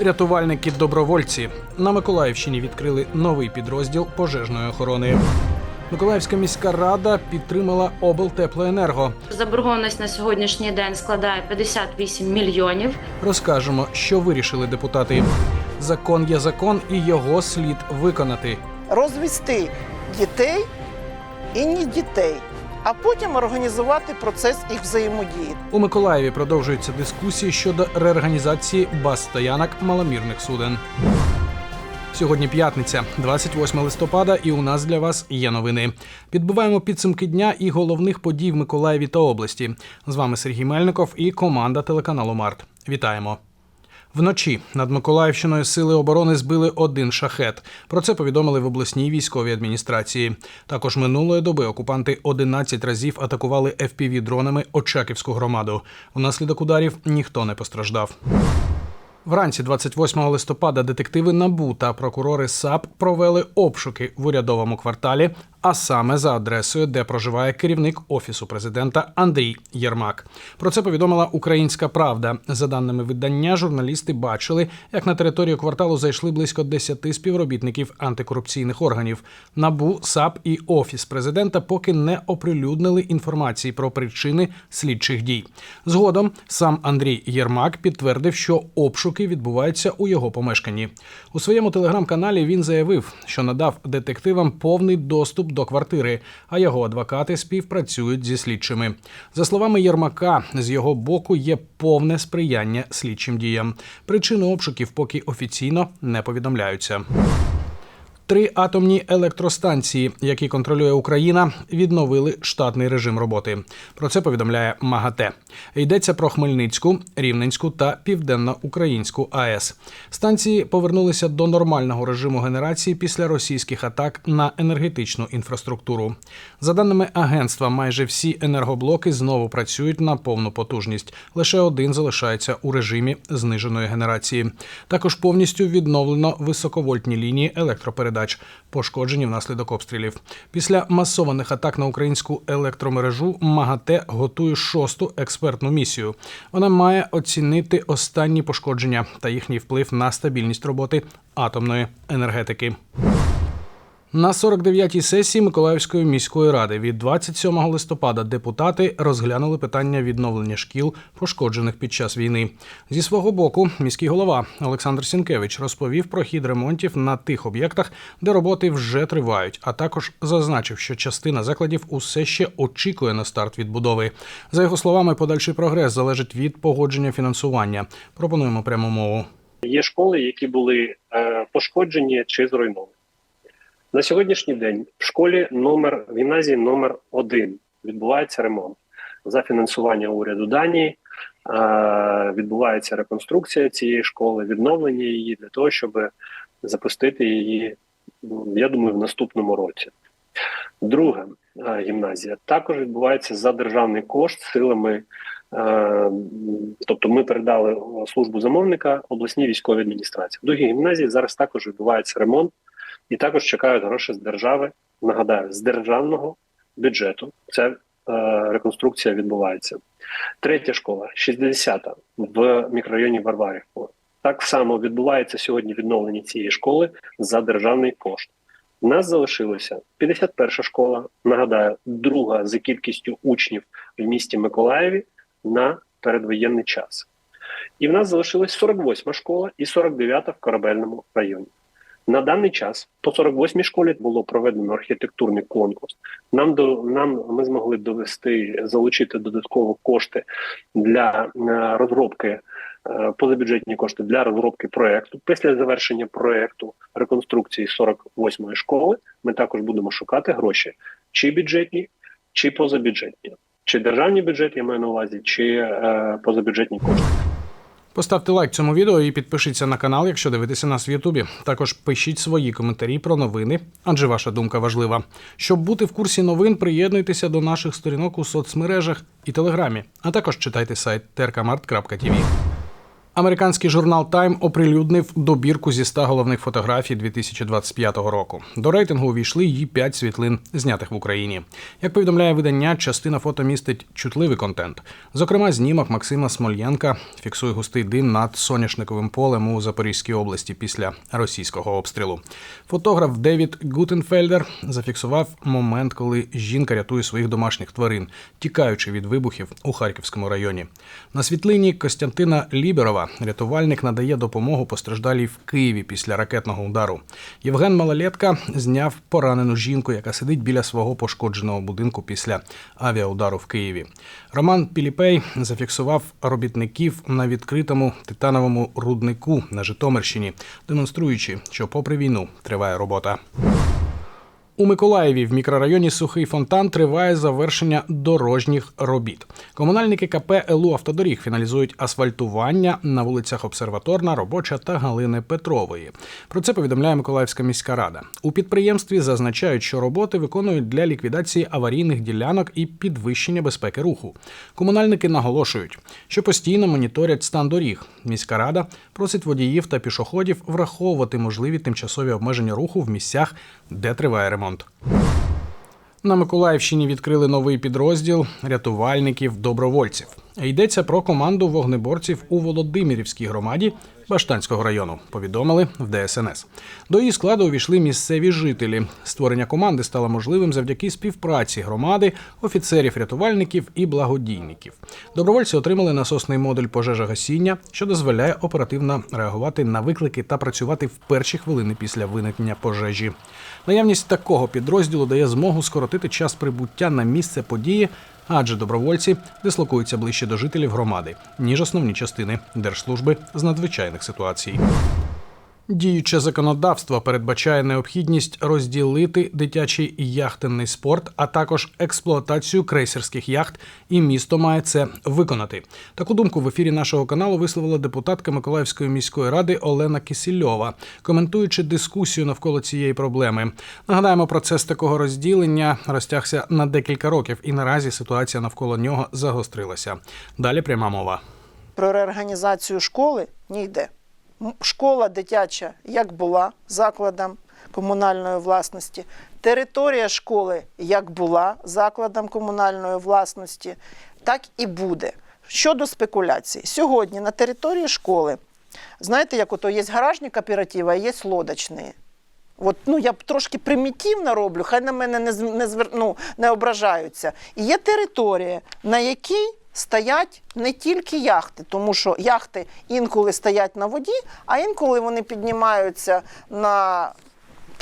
Рятувальники-добровольці на Миколаївщині відкрили новий підрозділ пожежної охорони. Миколаївська міська рада підтримала облтеплоенерго. Заборгованість на сьогоднішній день складає 58 мільйонів. Розкажемо, що вирішили депутати. Закон є закон, і його слід виконати. розвести дітей і не дітей, а потім організувати процес їх взаємодії. У Миколаєві продовжуються дискусії щодо реорганізації баз стоянок маломірних суден. Сьогодні п'ятниця, 28 листопада, і у нас для вас є новини. Підбиваємо підсумки дня і головних подій в Миколаєві та області. З вами Сергій Мельников і команда телеканалу Март. Вітаємо. Вночі над Миколаївщиною сили оборони збили один шахет. Про це повідомили в обласній військовій адміністрації. Також минулої доби окупанти 11 разів атакували fpv дронами Очаківську громаду. Внаслідок ударів ніхто не постраждав. Вранці 28 листопада детективи НАБУ та прокурори САП провели обшуки в урядовому кварталі, а саме за адресою, де проживає керівник офісу президента Андрій Єрмак. Про це повідомила Українська Правда. За даними видання, журналісти бачили, як на територію кварталу зайшли близько 10 співробітників антикорупційних органів. НАБУ, САП і офіс президента поки не оприлюднили інформації про причини слідчих дій. Згодом сам Андрій Єрмак підтвердив, що обшуки відбуваються у його помешканні. У своєму телеграм-каналі він заявив, що надав детективам повний доступ до квартири, а його адвокати співпрацюють зі слідчими. За словами Єрмака, з його боку є повне сприяння слідчим діям. Причини обшуків поки офіційно не повідомляються. Три атомні електростанції, які контролює Україна, відновили штатний режим роботи. Про це повідомляє МАГАТЕ. Йдеться про Хмельницьку, Рівненську та Південноукраїнську АЕС. Станції повернулися до нормального режиму генерації після російських атак на енергетичну інфраструктуру. За даними агентства, майже всі енергоблоки знову працюють на повну потужність. Лише один залишається у режимі зниженої генерації. Також повністю відновлено високовольтні лінії електропередач, пошкоджені внаслідок обстрілів. Після масованих атак на українську електромережу МАГАТЕ готує шосту експертну місію. Вона має оцінити останні пошкодження та їхній вплив на стабільність роботи атомної енергетики. На 49-й сесії Миколаївської міської ради від 27 листопада депутати розглянули питання відновлення шкіл, пошкоджених під час війни. Зі свого боку, міський голова Олександр Сінкевич розповів про хід ремонтів на тих об'єктах, де роботи вже тривають, а також зазначив, що частина закладів усе ще очікує на старт відбудови. За його словами, подальший прогрес залежить від погодження фінансування. Пропонуємо пряму мову. Є школи, які були е, пошкоджені чи зруйновані. На сьогоднішній день в школі номер в гімназії номер 1 відбувається ремонт за фінансування уряду Данії. Відбувається реконструкція цієї школи, відновлення її для того, щоб запустити її. Я думаю, в наступному році. Друга гімназія також відбувається за державний кошт силами. Тобто ми передали службу замовника обласній військовій адміністрації. В другій гімназії зараз також відбувається ремонт і також чекають гроші з держави. Нагадаю, з державного бюджету. Це е, реконструкція відбувається. Третя школа, 60-та в мікрорайоні Варварівку. Так само відбувається сьогодні відновлення цієї школи за державний кошт. У нас залишилося 51 школа. Нагадаю, друга за кількістю учнів в місті Миколаєві на передвоєнний час. І в нас залишилась 48 школа і 49 в корабельному районі. На даний час по 48-й школі було проведено архітектурний конкурс. Нам до нам ми змогли довести залучити додатково кошти для е, розробки е, позабюджетні кошти для розробки проекту. Після завершення проекту реконструкції 48-ї школи ми також будемо шукати гроші, чи бюджетні, чи позабюджетні, чи державні бюджети, я маю на увазі, чи е, позабюджетні кошти. Поставте лайк цьому відео і підпишіться на канал, якщо дивитеся нас в Ютубі. Також пишіть свої коментарі про новини, адже ваша думка важлива. Щоб бути в курсі новин, приєднуйтеся до наших сторінок у соцмережах і телеграмі, а також читайте сайт trkmart.tv. Американський журнал Time оприлюднив добірку зі 100 головних фотографій 2025 року. До рейтингу увійшли її 5 світлин, знятих в Україні. Як повідомляє видання, частина фото містить чутливий контент. Зокрема, знімок Максима Смольєнка фіксує густий дим над соняшниковим полем у Запорізькій області після російського обстрілу. Фотограф Девід Гутенфельдер зафіксував момент, коли жінка рятує своїх домашніх тварин, тікаючи від вибухів у Харківському районі. На світлині Костянтина Ліберова рятувальник надає допомогу постраждалій в Києві після ракетного удару. Євген Малолетка зняв поранену жінку, яка сидить біля свого пошкодженого будинку після авіаудару в Києві. Роман Піліпей зафіксував робітників на відкритому титановому руднику на Житомирщині, демонструючи, що попри війну триває робота. У Миколаєві в мікрорайоні Сухий Фонтан триває завершення дорожніх робіт. Комунальники КП ЕЛУ Автодоріг фіналізують асфальтування на вулицях Обсерваторна, Робоча та Галини Петрової. Про це повідомляє Миколаївська міська рада. У підприємстві зазначають, що роботи виконують для ліквідації аварійних ділянок і підвищення безпеки руху. Комунальники наголошують, що постійно моніторять стан доріг. Міська рада просить водіїв та пішоходів враховувати можливі тимчасові обмеження руху в місцях, де триває ремонт. На Миколаївщині відкрили новий підрозділ рятувальників-добровольців. Йдеться про команду вогнеборців у Володимирівській громаді Баштанського району. Повідомили в ДСНС. До її складу увійшли місцеві жителі. Створення команди стало можливим завдяки співпраці громади, офіцерів-рятувальників і благодійників. Добровольці отримали насосний модуль пожежогасіння, що дозволяє оперативно реагувати на виклики та працювати в перші хвилини після виникнення пожежі. Наявність такого підрозділу дає змогу скоротити час прибуття на місце події, адже добровольці дислокуються ближче до жителів громади, ніж основні частини держслужби з надзвичайних ситуацій. Діюче законодавство передбачає необхідність розділити дитячий яхтенний спорт, а також експлуатацію крейсерських яхт, і місто має це виконати. Таку думку в ефірі нашого каналу висловила депутатка Миколаївської міської ради Олена Кисільова, коментуючи дискусію навколо цієї проблеми. Нагадаємо, процес такого розділення розтягся на декілька років, і наразі ситуація навколо нього загострилася. Далі пряма мова. Про реорганізацію школи не йде. Школа дитяча як була закладом комунальної власності, територія школи як була закладом комунальної власності, так і буде. Щодо спекуляцій, сьогодні на території школи, знаєте, як ото є гаражні кооперативи, а є лодочні. От, ну, я трошки примітивно роблю, хай на мене не, не, ну, не ображаються. І є територія, на якій стоять не тільки яхти, тому що яхти інколи стоять на воді, а інколи вони піднімаються на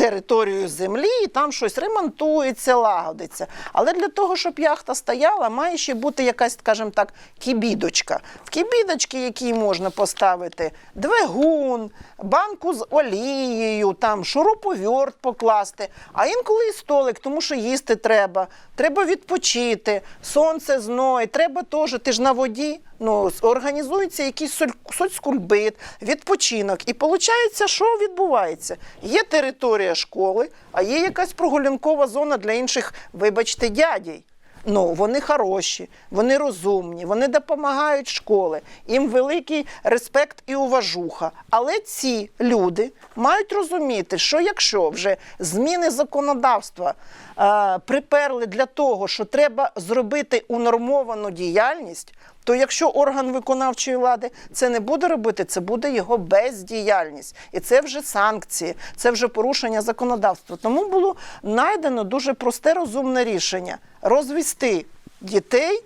територію землі і там щось ремонтується, лагодиться. Але для того, щоб яхта стояла, має ще бути якась, скажімо так, кібідочка. В кібідочці, якій можна поставити двигун, банку з олією, там шуруповерт покласти, а інколи і столик, тому що їсти треба. Треба відпочити, сонце зной, треба теж, ти ж на воді. Ну, організується якийсь соцкульбит, відпочинок. І виходить, що відбувається? Є територія школи, а є якась прогулянкова зона для інших, вибачте, дядій. Ну, вони хороші, вони розумні, вони допомагають школи, їм великий респект і уважуха. Але ці люди мають розуміти, що якщо вже зміни законодавства е, приперли для того, що треба зробити унормовану діяльність, то якщо орган виконавчої влади це не буде робити, це буде його бездіяльність. І це вже санкції, це вже порушення законодавства. Тому було знайдено дуже просте розумне рішення розвести дітей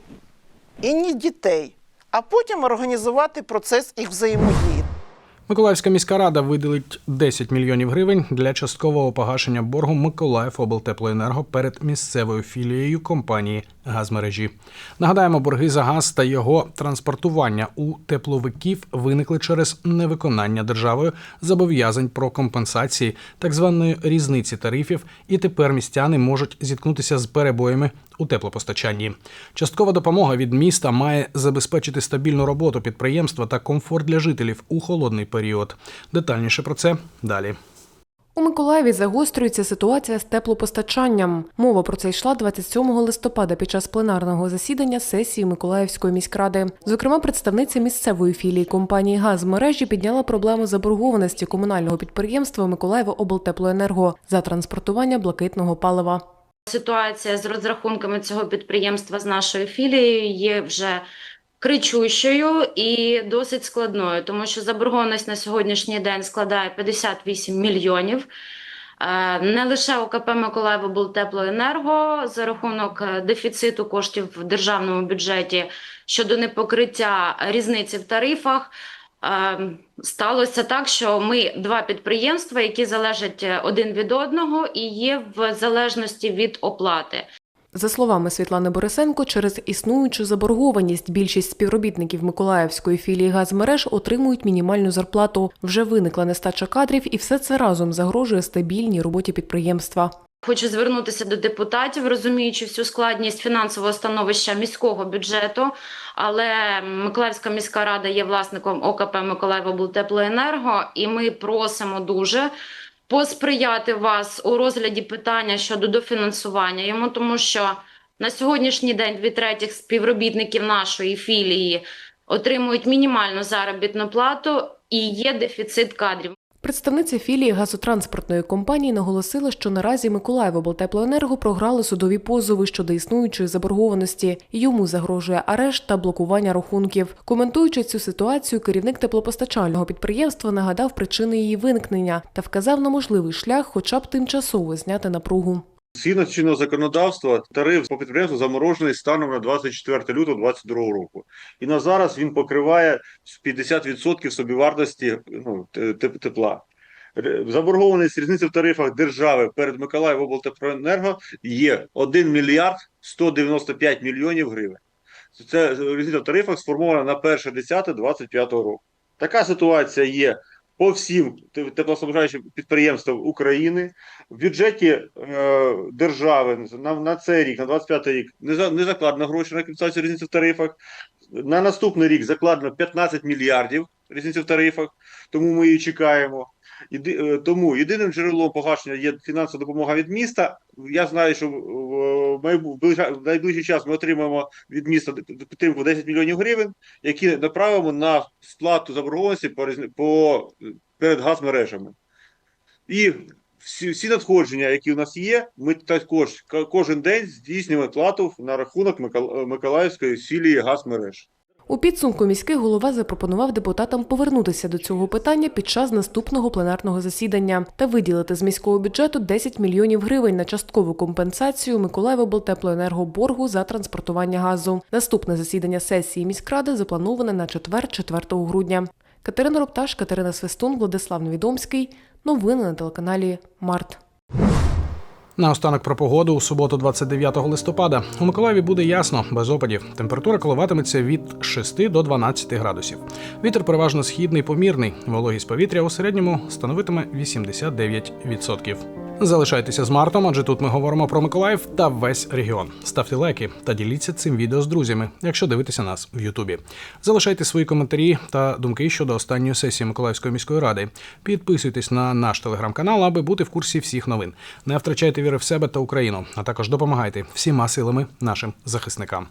і не дітей, а потім організувати процес їх взаємодії. Миколаївська міська рада виділить 10 мільйонів гривень для часткового погашення боргу Миколаїв облтеплоенерго перед місцевою філією компанії газмережі. Нагадаємо, борги за газ та його транспортування у тепловиків виникли через невиконання державою зобов'язань про компенсації так званої різниці тарифів, і тепер містяни можуть зіткнутися з перебоями у теплопостачанні. Часткова допомога від міста має забезпечити стабільну роботу підприємства та комфорт для жителів у холодний період. Детальніше про це далі. У Миколаєві загострюється ситуація з теплопостачанням. Мова про це йшла 27 листопада під час пленарного засідання сесії Миколаївської міськради. Зокрема, представниця місцевої філії компанії «Газмережі» підняла проблему заборгованості комунального підприємства Миколаєва облтеплоенерго за транспортування блакитного палива. Ситуація з розрахунками цього підприємства з нашою філією є вже кричущою і досить складною, тому що заборгованість на сьогоднішній день складає 58 мільйонів. Е, Не лише ОКП «Миколаївоблтеплоенерго» за рахунок е, дефіциту коштів в державному бюджеті щодо непокриття різниці в тарифах. Е, Сталося так, що ми два підприємства, які залежать е, один від одного і є в залежності від оплати. За словами Світлани Борисенко, через існуючу заборгованість більшість співробітників Миколаївської філії «Газмереж» отримують мінімальну зарплату. Вже виникла нестача кадрів, і все це разом загрожує стабільній роботі підприємства. Хочу звернутися до депутатів, розуміючи всю складність фінансового становища міського бюджету. Але Миколаївська міська рада є власником ОКП «Миколаївоблтеплоенерго», і ми просимо дуже посприяти вас у розгляді питання щодо дофінансування йому, тому що на сьогоднішній день дві третіх співробітників нашої філії отримують мінімальну заробітну плату і є дефіцит кадрів. Представниця філії газотранспортної компанії наголосила, що наразі Миколаївоблтеплоенерго програли судові позови щодо існуючої заборгованості. Йому загрожує арешт та блокування рахунків. Коментуючи цю ситуацію, керівник теплопостачального підприємства нагадав причини її виникнення та вказав на можливий шлях, хоча б тимчасово зняти напругу. Згідно чинного законодавства, тариф по підприємству заморожений станом на 24 лютого 2022 року. І на зараз він покриває 50% собівартості ну, те- те- тепла. Заборгованість різниці в тарифах держави перед Миколаївоблтеплоенерго є 1 мільярд 195 мільйонів гривень. Це різниця в тарифах сформована на 1.10.25 року. Така ситуація є по всім те- теплоснабжаючим підприємствам України. В бюджеті е, держави на, на цей рік, на 25 рік, не, за, не закладено гроші на компенсацію різниці в тарифах. На наступний рік закладено 15 мільярдів різниці в тарифах, тому ми її чекаємо. Єди, е, тому єдиним джерелом погашення є фінансова допомога від міста. Я знаю, що в, в, найближчий час ми отримаємо від міста підтримку 10 мільйонів гривень, які направимо на сплату заборгованості по, по перед газмережами. І всі, всі надходження, які у нас є, ми також кожен день здійснюємо плату на рахунок Микол- Миколаївської філії газмереж. У підсумку міський голова запропонував депутатам повернутися до цього питання під час наступного пленарного засідання та виділити з міського бюджету 10 мільйонів гривень на часткову компенсацію Миколаєвоблтеплоенерго боргу за транспортування газу. Наступне засідання сесії міськради заплановане на четвер, 4 грудня. Катерина Ропташ, Катерина Свистун, Владислав Невідомський. Новини на телеканалі Март. Наостанок про погоду у суботу, 29 листопада. У Миколаєві буде ясно, без опадів. Температура коливатиметься від 6 до 12 градусів. Вітер переважно східний, помірний. Вологість повітря у середньому становитиме 89%. Залишайтеся з Мартом, адже тут ми говоримо про Миколаїв та весь регіон. Ставте лайки та діліться цим відео з друзями, якщо дивитеся нас в Ютубі. Залишайте свої коментарі та думки щодо останньої сесії Миколаївської міської ради. Підписуйтесь на наш телеграм-канал, аби бути в курсі всіх новин. Не втрачайте віри в себе та Україну, а також допомагайте всіма силами нашим захисникам.